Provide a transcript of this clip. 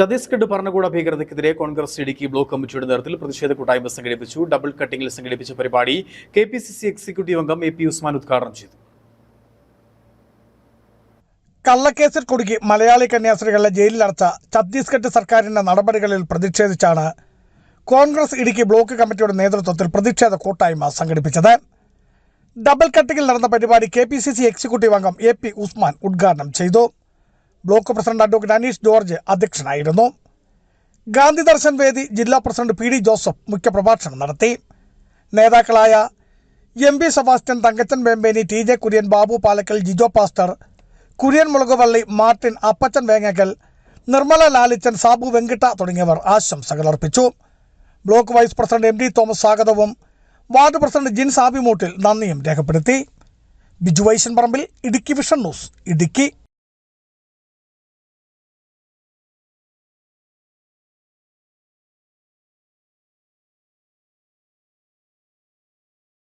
ഛത്തീസ്ഗഡ് ഭരണകൂട ഭീകരതയ്ക്കെതിരെ കോൺഗ്രസ് ഇടുക്കി ബ്ലോക്ക് കമ്മിറ്റിയുടെ നേതൃത്വത്തിൽ പ്രതിഷേധ കൂട്ടായ്മ സംഘടിപ്പിച്ചു. ഡബിൾ കട്ടിംഗിൽ സംഘടിപ്പിച്ച പരിപാടി K P C C executive അംഗം എ പി ഉസ്മാൻ ഉദ്ഘാടനം ചെയ്തു. കള്ളക്കേസിൽ കുടുക്കി മലയാളി കന്യാസ്ത്രീകളെ ജയിലിലടച്ച ഛത്തീസ്ഗഡ് സർക്കാരിന്റെ നടപടികളിൽ പ്രതിഷേധിച്ചാണ് കോൺഗ്രസ് ഇടുക്കി ബ്ലോക്ക് കമ്മിറ്റിയുടെ നേതൃത്വത്തിൽ പ്രതിഷേധ കൂട്ടായ്മ സംഘടിപ്പിച്ചത്. ഡബിൾ കട്ടിങ്ങിൽ നടന്ന പരിപാടി K P C C executive അംഗം എ പി ഉസ്മാൻ ഉദ്ഘാടനം ചെയ്തു. Block president advocate Aneesh George അധ്യക്ഷനായിരുന്നു. ഗാന്ധി ദർശൻ വേദി ജില്ലാ പ്രസിഡന്റ് പി ഡി ജോസഫ് മുഖ്യപ്രഭാഷണം നടത്തി. നേതാക്കളായ M P Sebastian Thankachan Vembeni T J Kurian Babu Palakkal Jijo pastor Kurian Mulakuvally Martin Appachan Vengakkal Nirmala Lalichan Sabu Venkitta തുടങ്ങിയവർ ആശംസകൾ അർപ്പിച്ചു. Block vice president M D Thomas സ്വാഗതവും ward president Jin Sabimoottil നന്ദിയും രേഖപ്പെടുത്തി. Biju Vaishan Parambil Idukki vision news Idukki.